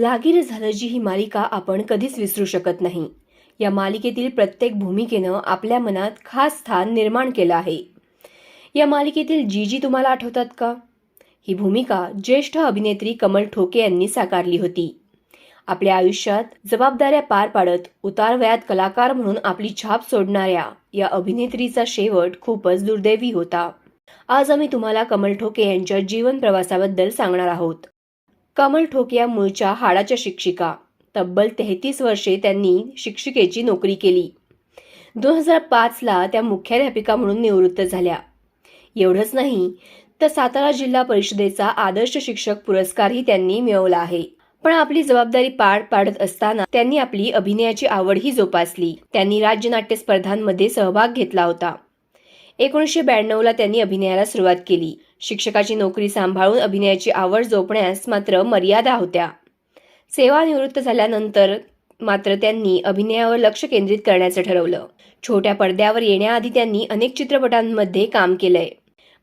लागीर झालं जी ही मालिका आपण कधीच विसरू शकत नाही. या मालिकेतील प्रत्येक भूमिकेनं आपल्या मनात खास स्थान निर्माण केलं आहे. या मालिकेतील जी जी तुम्हाला आठवतात का? ही भूमिका ज्येष्ठ अभिनेत्री कमल ठोके यांनी साकारली होती. आपल्या आयुष्यात जबाबदाऱ्या पार पाडत उतार वयात कलाकार म्हणून आपली छाप सोडणाऱ्या या अभिनेत्रीचा शेवट खूपच दुर्दैवी होता. आज आम्ही तुम्हाला कमल ठोके यांच्या जीवन प्रवासाबद्दल सांगणार आहोत. कमल ठोकिया मूळच्या हाडाच्या शिक्षिका. तब्बल तेहतीस वर्षे त्यांनी शिक्षिकेची नोकरी केली. दोन हजार पाचला त्या मुख्याध्यापिका म्हणून निवृत्त झाल्या. एवढंच नाही तर सातारा जिल्हा परिषदेचा आदर्श शिक्षक पुरस्कारही त्यांनी मिळवला आहे. पण आपली जबाबदारी पार पाडत असताना त्यांनी आपली अभिनयाची आवडही जोपासली. त्यांनी राज्य नाट्य स्पर्धांमध्ये सहभाग घेतला होता. एकोणीसशे ब्याण्णवला त्यांनी अभिनयाला सुरुवात केली. शिक्षकाची नोकरी सांभाळून अभिनयाची आवड जोपण्यास मात्र मर्यादा होत्या. सेवानिवृत्त झाल्यानंतर मात्र त्यांनी अभिनयावर लक्ष केंद्रित करण्याचं ठरवलं. छोट्या पडद्यावर येण्याआधी त्यांनी अनेक चित्रपटांमध्ये काम केलंय.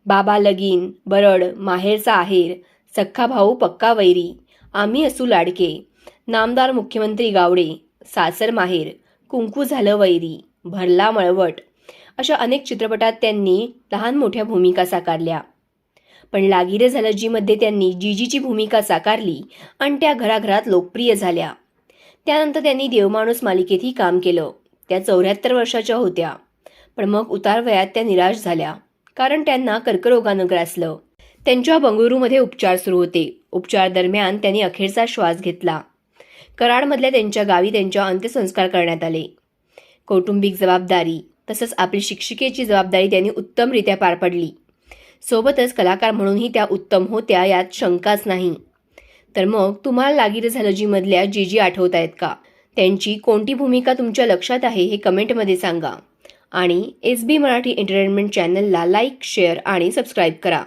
बाबा लगीन बरड माहेरचा आहेर सख्खा भाऊ पक्का वैरी आम्ही असू लाडके नामदार मुख्यमंत्री गावडे सासर माहेर कुंकू झालं वैरी भरला मळवट अशा अनेक चित्रपटात त्यांनी लहान मोठ्या भूमिका साकारल्या. पण लागीर झालं जीमध्ये त्यांनी जीजीची भूमिका साकारली आणि त्या घराघरात लोकप्रिय झाल्या. त्यानंतर त्यांनी देवमाणूस मालिकेतही काम केलं. त्या चौऱ्याहत्तर वर्षाच्या होत्या. पण मग उतार वयात त्या निराश झाल्या. कारण त्यांना कर्करोगानं ग्रासलं. त्यांच्या बंगळुरूमध्ये उपचार सुरू होते. उपचार दरम्यान त्यांनी अखेरचा श्वास घेतला. कराडमधल्या त्यांच्या गावी त्यांच्या अंत्यसंस्कार करण्यात आले. कौटुंबिक जबाबदारी तसंच आपली शिक्षिकेची जबाबदारी त्यांनी उत्तमरित्या पार पडली. सोबतच कलाकार म्हणूनही त्या उत्तम होत्या यात शंकाच नाही. तर मग तुम्हाला लागीर झालं जीमधल्या जी जी आठवत आहेत का? त्यांची कोणती भूमिका तुमच्या लक्षात आहे हे कमेंटमध्ये सांगा. आणि एस बी मराठी एंटरटेनमेंट चॅनलला लाईक शेअर आणि सबस्क्राईब करा.